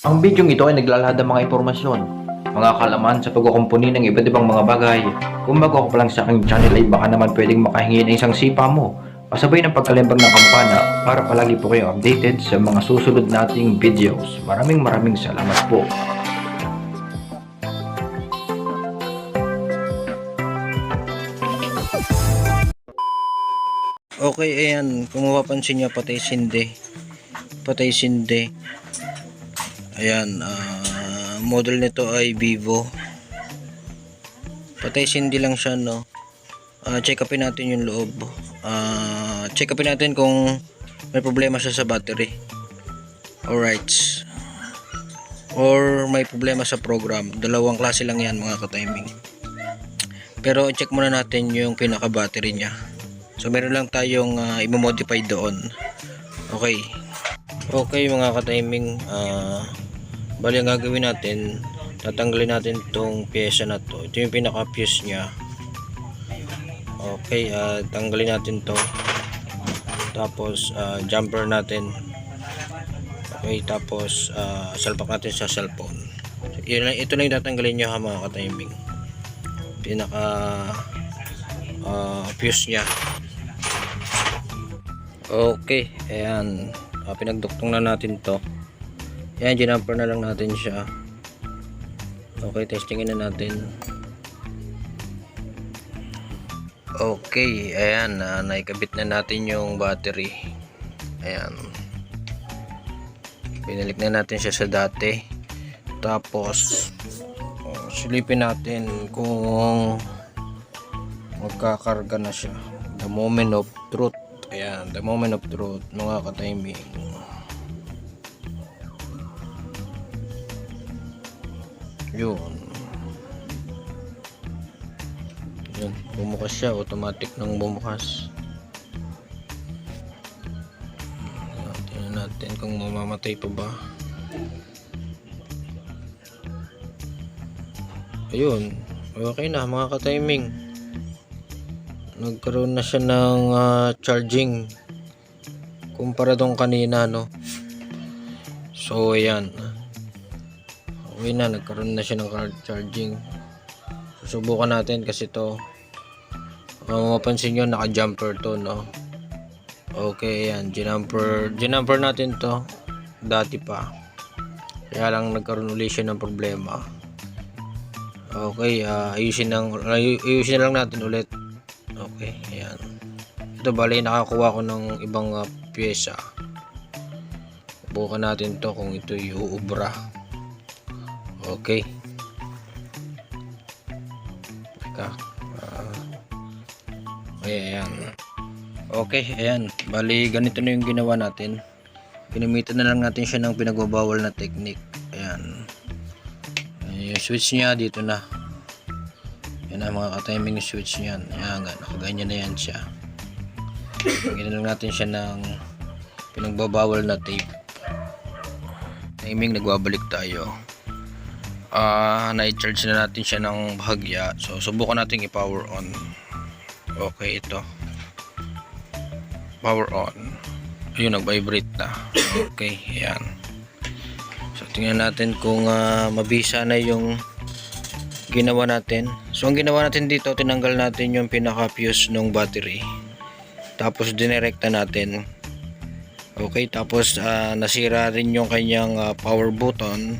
Ang video ito ay naglalahad ng mga impormasyon, mga kalaman sa pagkukumpuni ng iba't ibang mga bagay. Kung bago ka pa lang sa aking channel ay baka naman pwedeng makahingi ng isang sipa mo. Pasabay ng pagkalimbag ng kampana para palagi po kayo updated sa mga susunod nating videos. Maraming maraming salamat po. Okay, ayan. Kung mapapansin nyo, patay sinde. Patay sinde. Ayan. ah, model nito ay Vivo. Patay sinde lang siya, no? Ah, check upin natin yung loob. Ah, check upin natin kung may problema siya sa battery. Alright. Or may problema sa program. Dalawang klase lang yan, mga ka-timing. Pero check muna natin yung pinaka-battery niya. So meron lang tayong uh, i-modify doon. Okay. Okay mga ka-timing, ah bali ang gagawin natin, tatanggalin natin tong pyesa na to. Ito yung pinaka-fuse niya. Okay, ah tanggalin natin to. Tapos ah, jumper natin. Okay, tapos ah, salpak natin sa cellphone. Yun lang, ito lang yung tatanggalin nyo ha mga ka-timing. Pinaka ah, fuse niya. Okay, ayan. Uh, pinagduktong na natin to. Ayan, ginamper na lang natin siya. Okay, testingin na natin. Okay, ayan. Uh, naikabit na natin yung battery. Ayan. Pinalik na natin siya sa dati. Tapos, uh, silipin natin kung magkakarga na siya. The moment of truth. Ayan, the moment of truth, mga ka-timing. Yun. Yun, bumukas siya, automatic nang bumukas. Tingnan natin kung mamamatay pa ba. Ayun, okay na mga ka-timing nagkaroon na siya ng ah, charging kumpara dong kanina no so ayan okay na nagkaroon na siya ng car charging. Susubukan natin kasi to. Uh, mapansin nyo naka jumper to no? Okay ayan ginumper ginumper natin to. Dati pa. Kaya lang nagkaroon ulit siya ng problema. Okay ah, ayusin, lang, ayusin na lang natin ulit. Okay, ayan. Ito bali nakakuha ko ng ibang uh, pyesa. Bukan natin to kung ito uubra. Okay. Teka. okay, ayan. Okay, ayan. Bali ganito na yung ginawa natin. Pinamitan na lang natin siya ng pinagbabawal na technique. Ayan. Ayan, Yung switch niya dito na. Yan ang mga ka-timing switch niyan. Yan, nakaganyan na yan siya. Lagyan lang natin siya ng pinagbabawal na tape. Timing, nagbabalik tayo. Ah, na-charge na natin siya ng bahagya. So, subukan natin i-power on. Okay, ito. Power on. Ayun, nag-vibrate na. Okay, yan. So, tingnan natin kung ah, mabisa na yung ginawa natin. So ang ginawa natin dito, tinanggal natin yung pinaka fuse ng battery. Tapos dinirekta natin. Okay, tapos ah, nasira rin yung kanyang ah, power button.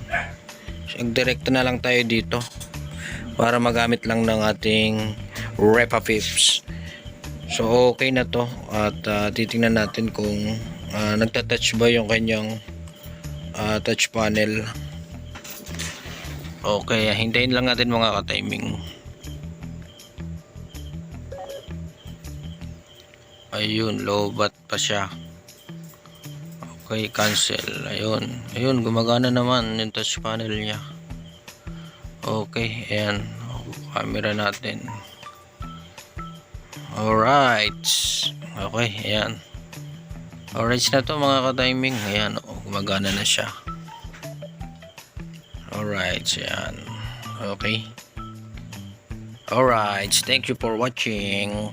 So, direkta na lang tayo dito para magamit lang ng ating Repa Pips. So okay na to at ah, titingnan natin kung ah, nagta-touch ba yung kanyang ah, touch panel. Okay, hintayin lang natin mga ka-timing. Ayun, lobat pa siya. Okay, cancel. Ayun. Ayun, gumagana naman yung touch panel niya. Okay, ayan. Camera natin. Alright. Okay, ayan. Alright na to mga ka-timing. Ayan, oh, gumagana na siya. Alright, yan. Okay. Alright, thank you for watching.